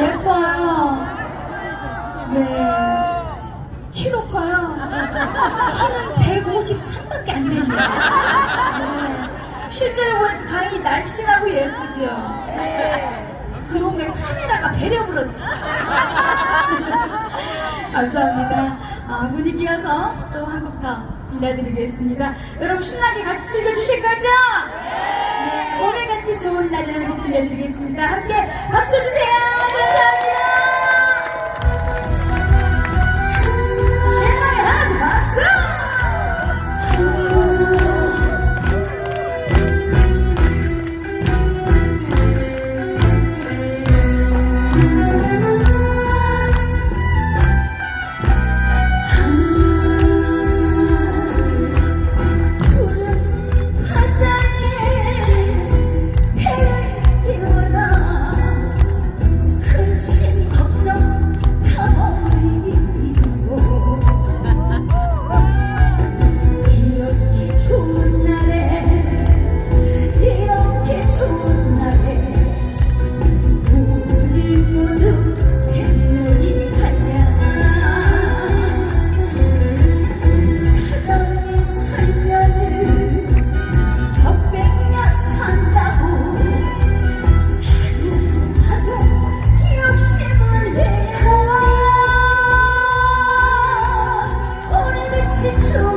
예뻐요. 네. 키도 커요. 키는 153밖에 안 됩니다. 네. 실제로 보니까 다행히 날씬하고 예쁘죠. 네. 그놈의 카메라가 배려불었어. 감사합니다. 아, 분위기 이어서 또 한 곡 더 들려드리겠습니다. 여러분 신나게 같이 즐겨주실 거죠? 네, 오늘 같이 좋은 날이라는 곡 들려드리겠습니다. 함께 박수 주세요. 감사합니다. 오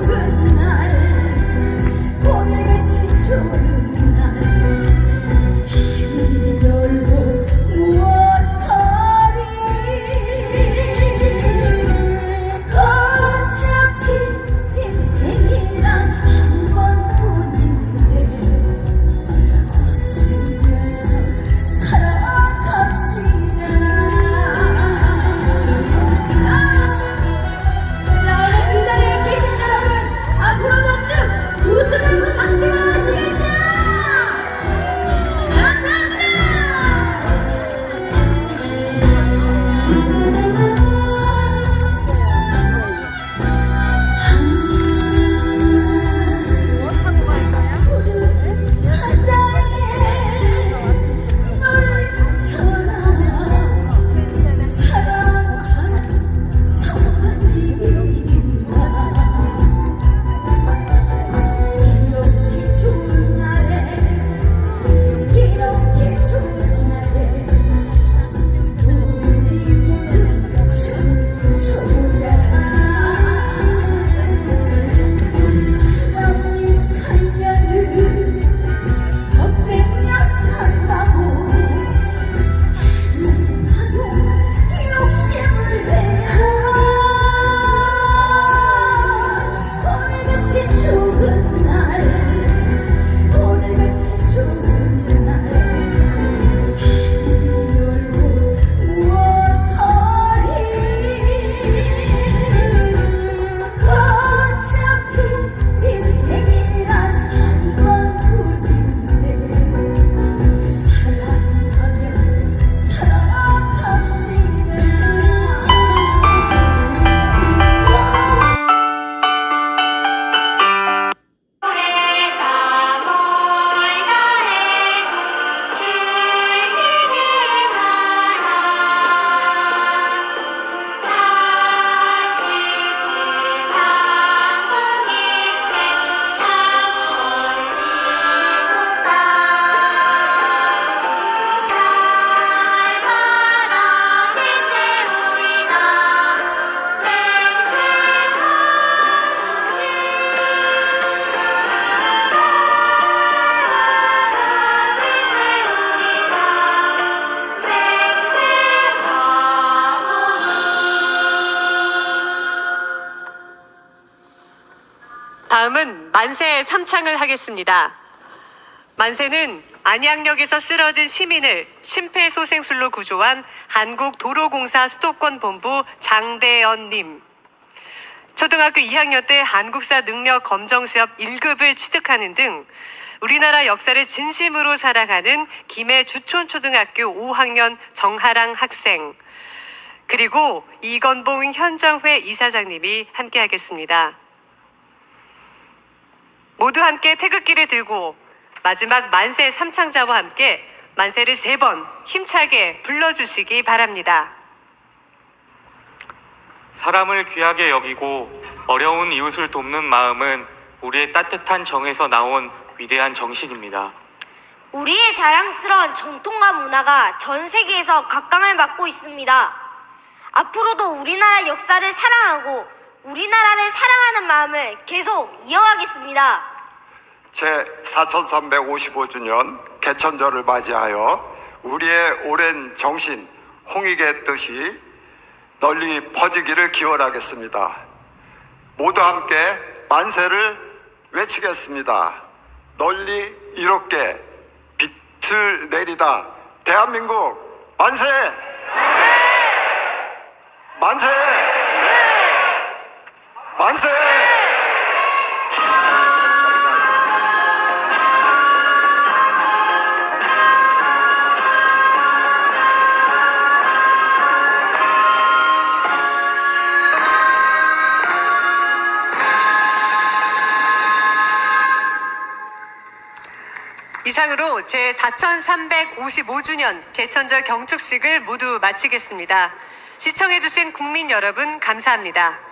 다음은 만세 삼창을 하겠습니다. 만세는 안양역에서 쓰러진 시민을 심폐소생술로 구조한 한국도로공사 수도권본부 장대연님. 초등학교 2학년 때 한국사 능력 검정 시험 1급을 취득하는 등 우리나라 역사를 진심으로 사랑하는 김해 주촌초등학교 5학년 정하랑 학생 그리고 이건봉 현정회 이사장님이 함께하겠습니다. 모두 함께 태극기를 들고 마지막 만세 삼창자와 함께 만세를 세 번 힘차게 불러주시기 바랍니다. 사람을 귀하게 여기고 어려운 이웃을 돕는 마음은 우리의 따뜻한 정에서 나온 위대한 정신입니다. 우리의 자랑스러운 전통과 문화가 전 세계에서 각광을 받고 있습니다. 앞으로도 우리나라 역사를 사랑하고 우리나라를 사랑하는 마음을 계속 이어가겠습니다. 제 4355주년 개천절을 맞이하여 우리의 오랜 정신, 홍익의 뜻이 널리 퍼지기를 기원하겠습니다. 모두 함께 만세를 외치겠습니다. 널리 이롭게 빛을 내리다 대한민국 만세! 만세! 만세! 이상으로 제 4355주년 개천절 경축식을 모두 마치겠습니다. 시청해주신 국민 여러분 감사합니다.